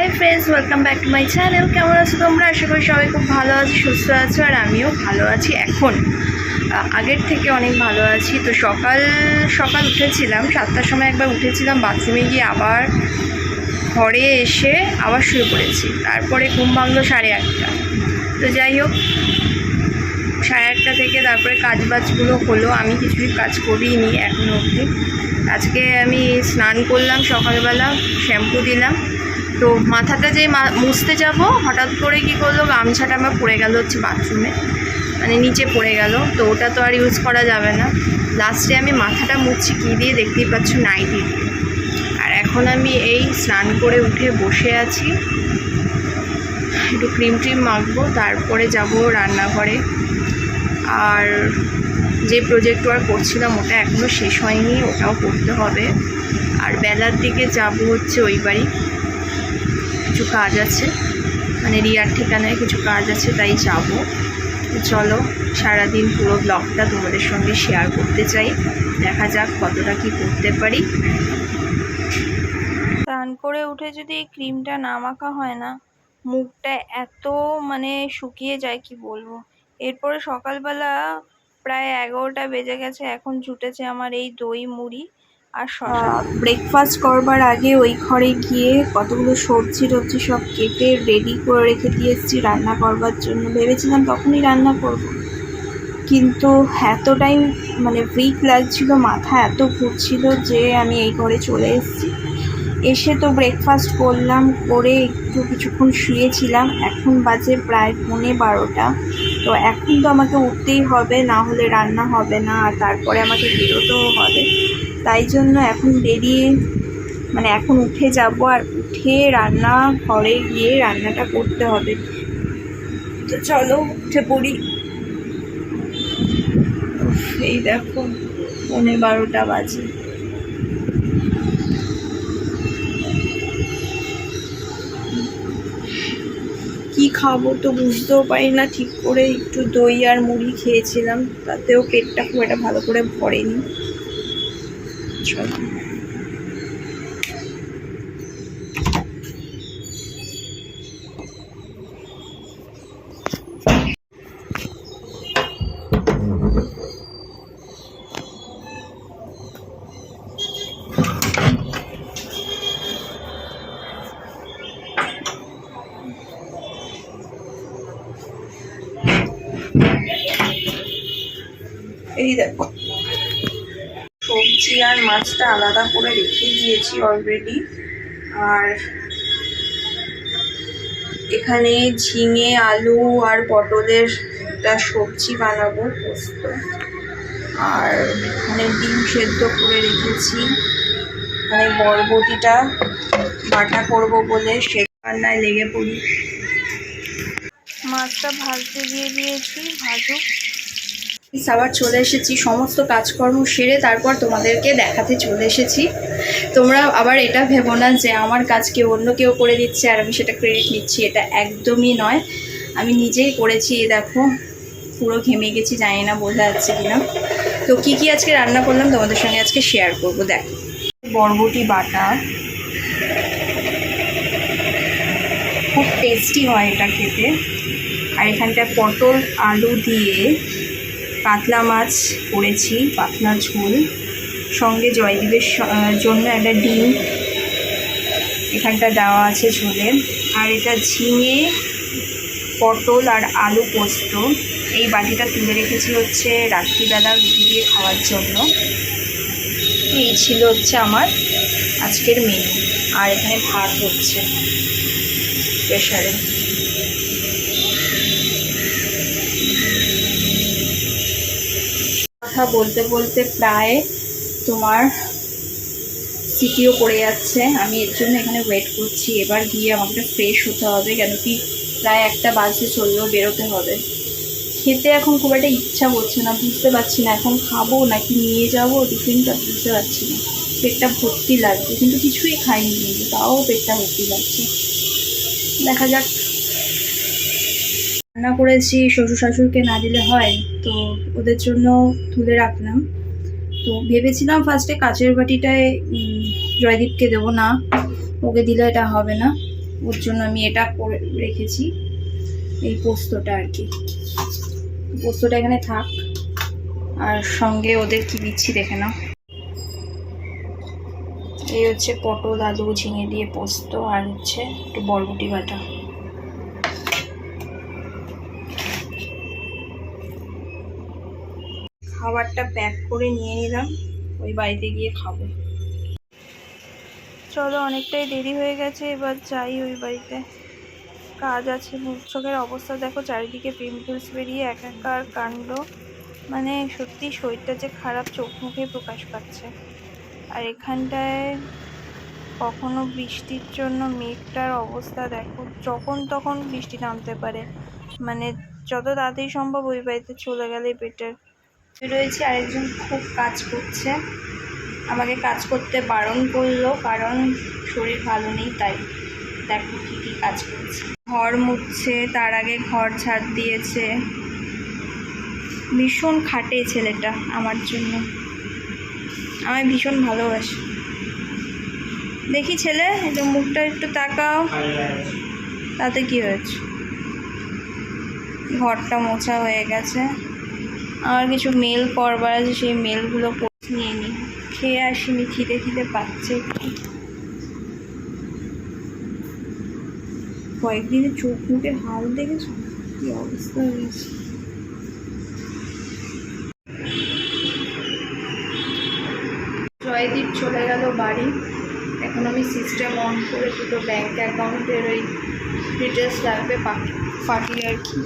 Hi friends welcome back to my channel কেমন আছো তোমরা? আশা করি সবাই খুব ভালো আছো, সুস্থ আছো, আর আমিও ভালো আছি এখন। আগের থেকে অনেক ভালো আছি। তো সকাল সকাল উঠেছিলাম, সাতটার সময় একবার উঠেছিলাম বাথরুমে গিয়ে আবার ঘরে এসে আবার শুয়ে পড়েছি। তারপরে ঘুম ভাঙলো সাড়ে আটটা। তো যাই হোক, সাড়ে আটটা থেকে তারপরে কাজ বাজগুলো হলো। আমি কিছুই কাজ করিনি এখনও অবধি। আজকে আমি স্নান করলাম সকালবেলা, শ্যাম্পু দিলাম। তো মাথাটা যে মুছতে যাব, হঠাৎ করে কি করল, গামছাটা আমার পড়ে গেল হচ্ছে বাথরুমে মানে নিচে পড়ে গেল, তো ওটা তো আর ইউজ করা যাবে না। লাস্টে আমি মাথাটা মুছছি কী দিয়ে দেখতেই পাচ্ছ নাইটি দিয়ে আর এখন আমি এই স্নান করে উঠে বসে আছি। একটু ক্রিম ট্রিম মাখবো, তারপরে যাব রান্নাঘরে। আর যে প্রজেক্ট ওয়ার্ক করছিলাম, ওটা এখনও শেষ হয়নি, ওটাও করতে হবে। আর বেলার দিকে যাব হচ্ছে ওই বাড়ি। কিছু কাজ আছে। মানে রিয়ার ঠিকানায় কিছু কাজ আছে, তাই যাব। চলো, সারাদিন পুরো ব্লগটা তোমাদের সঙ্গে শেয়ার করতে চাই। দেখা যাক কতটা কি করতে পারি। স্নান করে উঠে যদি এই ক্রিমটা না মাখা হয় না, মুখটা এত মানে শুকিয়ে যায়, কি বলব? এরপরে সকালবেলা প্রায় এগারোটা বেজে গেছে, এখন জুটেছে আমার এই দই মুড়ি। আর ব্রেকফাস্ট করবার আগে ওই ঘরে গিয়ে কতগুলো সবজি টবজি সব কেটে রেডি করে রেখে দিয়ে এসেছি, রান্না করবার জন্য। ভেবেছিলাম তখনই রান্না করব। কিন্তু এতটাই মানে উইক লাগছিল, মাথা এত ঘুরছিল যে আমি এই ঘরে চলে এসেছি। এসে তো ব্রেকফাস্ট করলাম, করে একটু কিছুক্ষণ শুয়েছিলাম। এখন বাজে প্রায় পৌনে বারোটা। তো এখন তো আমাকে উঠতেই হবে, না হলে রান্না হবে না, আর তারপরে আমাকে বেরোতেও হবে। তাই জন্য এখন বেরিয়ে মানে এখন উঠে যাব আর উঠে রান্না ঘরে গিয়ে রান্নাটা করতে হবে। তো চলো উঠে পড়ি। এই দেখো, পৌনে বারোটা বাজে। কি খাব তো বুঝতেও পারি না, ঠিক করে একটু দই আর মুড়ি খেয়েছিলাম, তাতেও পেটটা খুব একটা ভালো করে ভরেনি। চলো এই দেখো সবজি আর মাছটা আলাদা করে রেখে দিয়েছি অলরেডি আর এখানে ঝিঙে, আলু আর পটলের একটা সবজি বানাবো, পোস্ত। আর এখানে ডিম সেদ্ধ করে রেখেছি। এখানে বরবটিটা বাটা করব বলে সে রান্নায় লেগে পড়ি। মাছটা ভাজতে দিয়ে দিয়েছি, ভাজুক। আবার চলে এসেছি। সমস্ত কাজকর্ম সেরে তারপর তোমাদেরকে দেখাতে চলে এসেছি। তোমরা আবার এটা ভেবো না যে আমার কাজ কেউ অন্য কেউ করে দিচ্ছে আর আমি সেটা ক্রেডিট নিচ্ছি। এটা একদমই নয়। আমি নিজেই করেছি দেখো। পুরো ঘেমে গেছি, জানি না বোঝা যাচ্ছে কিনা। তো কি কি আজকে রান্না করলাম তোমাদের সঙ্গে আজকে শেয়ার করব, দেখো। বরবটি বাটা। খুব টেস্টি হয় এটা খেতে। আর এখানটায় পটল, আলু দিয়ে কাতলা মাছ করেছি পাতলা ঝোল। সঙ্গে জয়দীপের জন্য একটা ডিম এখানটা দেওয়া আছে ঝোলে। আর এটা ঝিঙে, পটল আর আলু পোস্ত। এই বাটিটা তুলে রেখেছি হচ্ছে রাত্রিবেলা রুটি দিয়ে খাওয়ার জন্য। এই ছিল হচ্ছে আমার আজকের মেনু আর এখানে ভাত হচ্ছে প্রেশারে কথা বলতে বলতে প্রায় তোমার সিটিও পড়ে যাচ্ছে। আমি এর জন্য এখানে ওয়েট করছি। এবার গিয়ে আমাকে ফ্রেশ হতে হবে, কেন কি প্রায় একটা বাজে চললেও বেরোতে হবে। খেতে এখন খুব একটা ইচ্ছা করছে না, বুঝতে পারছি না এখন খাব নাকি নিয়ে যাব টিফিনটা বুঝতে পারছি না। পেটটা ভর্তি লাগছে, কিন্তু কিছুই খাইনি, কিন্তু তাও পেটটা ভর্তি লাগছে। দেখা যাক। রান্না করেছি শ্বশুর শাশুড়িকে না দিলে হয়, তো ওদের জন্য তুলে রাখলাম। তো ভেবেছিলাম ফার্স্টে কাচের বাটিটায় জয়দীপকে দেবো না, ওকে দিলে এটা হবে না। ওর জন্য আমি এটা করে রেখেছি, এই পোস্তটা আর কি। পোস্তটা এখানে থাক, আর সঙ্গে ওদের কি দিচ্ছি দেখে নাও। এই হচ্ছে পটল, আলু ঝিঙে দিয়ে পোস্ত, আর হচ্ছে একটু বরবটি বাটা। খাবারটা প্যাক করে নিয়ে নিলাম, ওই বাড়িতে গিয়ে খাব। চলো, অনেকটাই দেরি হয়ে গেছে, এবার যাই ওই বাড়িতে। কাজ আছে চোখের অবস্থা দেখো, চারিদিকে পিম্পলস বেরিয়ে একাকার কাণ্ড। মানে সত্যি শরীরটা যে খারাপ, চোখ মুখে প্রকাশ পাচ্ছে। আর এখানটায় কখনো বৃষ্টির জন্য মেঘটার অবস্থা দেখো, যখন তখন বৃষ্টি নামতে পারে। মানে যত তাড়াতাড়ি সম্ভব ওই বাড়িতে চলে গেলে বেটার রয়েছে, আরেকজন খুব কাজ করছে। আমাকে কাজ করতে বারণ করল, কারণ শরীর ভালো নেই, তাই দেখো কী কী কাজ করছে। ঘর মুছছে, তার আগে ঘর ঝাড় দিয়েছে। ভীষণ খাটে ছেলেটা আমার জন্য। আমায় ভীষণ ভালোবাসে। দেখি ছেলে একটু মুখটা একটু তাকাও। তাতে কি হয়েছে? ঘরটা মোছা হয়ে গেছে। আমার কিছু মেল করবার আছে, সেই মেলগুলো নিয়ে নিই খেয়ে আসিনি, খিদে খিদে পাচ্ছে কয়েকদিনে চোখ মুখে হাল দেখেছ? কি অবস্থা হয়েছে? জয়দীপ চলে গেল বাড়ি। এখন আমি সিস্টেম অন করে দুটো ব্যাঙ্ক অ্যাকাউন্টের ওই ডিটেলস লাগবে পাঠি পাঠিয়ে আর কি।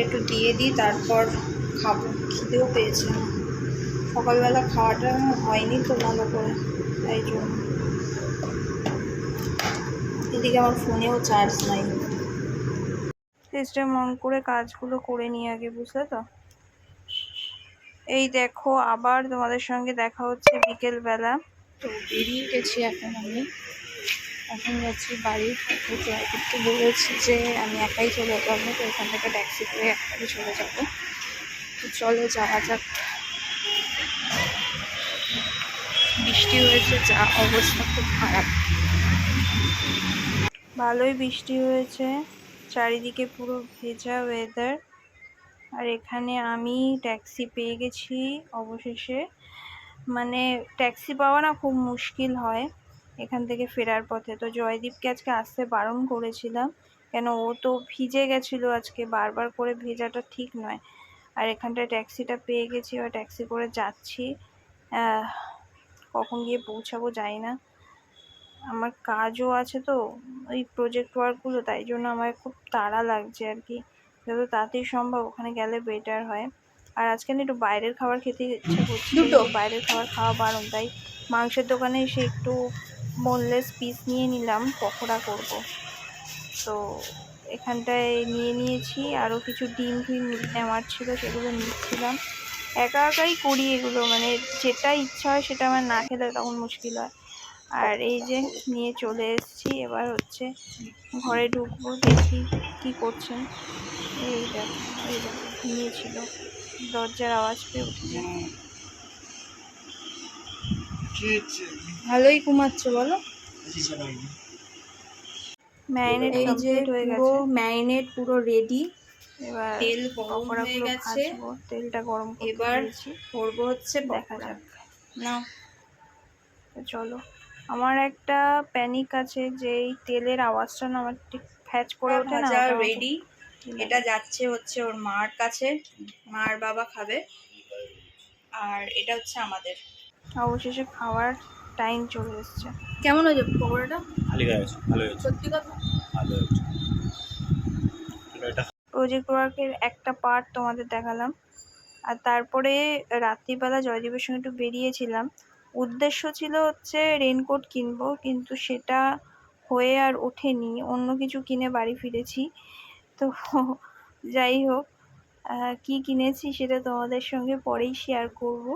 একটু দিয়ে দিই, তারপর খাব, খিদেও পেয়েছে। সকালবেলা খাওয়াটা হয়নি তো ভালো করে, তাই জন্য। এদিকে আমার ফোনেও চার্জ নাই। সিস্টেম অন করে কাজগুলো করে নিই আগে, বুঝলে তো? এই দেখো, আবার তোমাদের সঙ্গে দেখা হচ্ছে বিকেল বেলা। তো বেরিয়ে গেছি এখন আমি। এখন যাচ্ছি বাড়ি তো জয়দীপকে বলেছি যে আমি একাই চলে যাব, তো এখান থেকে ট্যাক্সি করে একাই চলে যাব। তো চলো, যাওয়া যাক। বৃষ্টি হয়েছে, যা অবস্থা খুব খারাপ। ভালোই বৃষ্টি হয়েছে। চারিদিকে পুরো ভেজা ওয়েদার আর এখানে আমি ট্যাক্সি পেয়ে গেছি অবশেষে। মানে ট্যাক্সি পাওয়া না খুব মুশকিল হয় এখান থেকে ফেরার পথে। তো জয়দীপকে আজকে আসতে বারণ করেছিলাম। কেন ও তো ভিজে গেছিল আজকে। বারবার করে ভেজাটা ঠিক নয়। আর এখানটায় ট্যাক্সিটা পেয়ে গেছি আর ট্যাক্সি করে যাচ্ছি। কখন গিয়ে পৌঁছাবো জানি না। আমার কাজও আছে তো ওই প্রজেক্ট ওয়ার্কগুলো তাই জন্য আমার খুব তাড়া লাগছে আর কি। যত তাড়াতাড়ি সম্ভব ওখানে গেলে বেটার হয়। আর আজকে একটু বাইরের খাবার খেতে ইচ্ছে করছে দুটো? বাইরের খাবার খাওয়া বারণ তাই মাংসের দোকানে এসে একটু বোনলেস পিস নিয়ে নিলাম পকোড়া করব। তো এখানটায় নিয়ে নিয়েছি। আরও কিছু ডিম ফিম নেওয়ার ছিল সেগুলো নিচ্ছিলাম। একা একাই করি এগুলো মানে যেটা ইচ্ছা হয় সেটা আমার না খেলে তখন মুশকিল হয়। আর এই যে নিয়ে চলে এসেছি এবার হচ্ছে ঘরে ঢুকবো দেখি কি করছেন। এই দেখো এই দেখো নিয়েছিল দরজার আওয়াজ পেয়ে উঠেছে। ভালোই ঘুমাচ্ছে বলো। ম্যারিনেট এই যে হয়ে পুরো ম্যারিনেট পুরো রেডি এবার তেল গরম হয়ে গেছে। তেলটা গরম এবার। করব হচ্ছে দেখা যাক। না। চলো। আমার একটা প্যানিক আছে যে এই তেলের আওয়াজটা না আমার ঠিক ফ্যাচ করে ওঠে না রেডি এটা যাচ্ছে হচ্ছে ওর মার কাছে। মার বাবা খাবে। আর এটা হচ্ছে আমাদের। অবশেষে খাওয়ার টাইম চলে এসছে। কেমন হয়েছে পকোড়াটা? ভালো হয়েছে ভালো হয়েছে। সত্যি কথা? ভালো হয়েছে। এটা। প্রজেক্ট ওয়ার্কের একটা পার্ট তোমাদের দেখালাম। আর তারপরে রাত্রিবেলা জয়দীপের সঙ্গে একটু বেরিয়েছিলাম। উদ্দেশ্য ছিল হচ্ছে রেনকোট কিনবো কিন্তু সেটা হয়ে আর ওঠেনি। অন্য কিছু কিনে বাড়ি ফিরেছি। তো যাই হোক কি কিনেছি সেটা তোমাদের সঙ্গে পরেই শেয়ার করব।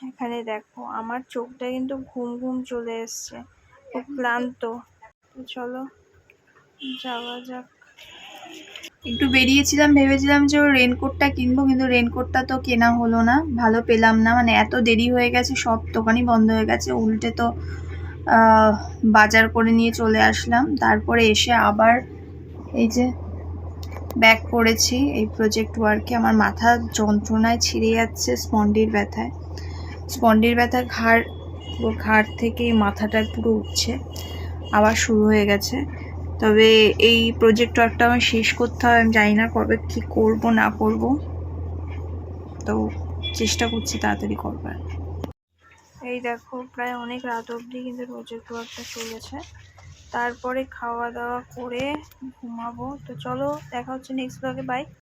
এখানে দেখো, আমার চোখটা কিন্তু ঘুম ঘুম চলে এসছে। খুব ক্লান্ত। চলো, যাওয়া যাক। একটু বেরিয়েছিলাম, ভেবেছিলাম যে রেনকোটটা কিনবো, কিন্তু রেনকোটটা তো কেনা হলো না। ভালো পেলাম না। মানে এত দেরি হয়ে গেছে, সব দোকানই বন্ধ হয়ে গেছে। উল্টে তো বাজার করে নিয়ে চলে আসলাম। তারপরে এসে আবার এই যে ব্যাক করেছি। এই প্রজেক্ট ওয়ার্কে আমার মাথা যন্ত্রণায় ছিঁড়ে যাচ্ছে স্পন্ডির ব্যথায়। স্পন্ডির ব্যথা ঘাড়, পুরো ঘাড় থেকে মাথাটা পুরো উঠছে। আবার শুরু হয়ে গেছে। তবে এই প্রজেক্ট ওয়ার্কটা আমার শেষ করতে হবে আমি জানি না কবে কী করব, না করব। তো চেষ্টা করছি তাড়াতাড়ি করবার। এই দেখো, প্রায় অনেক রাত অবধি কিন্তু প্রজেক্ট ওয়ার্কটা চলেছে। তারপরে খাওয়া দাওয়া করে ঘুমাবো। তো চলো, দেখা হচ্ছে নেক্সট ব্লগে বাই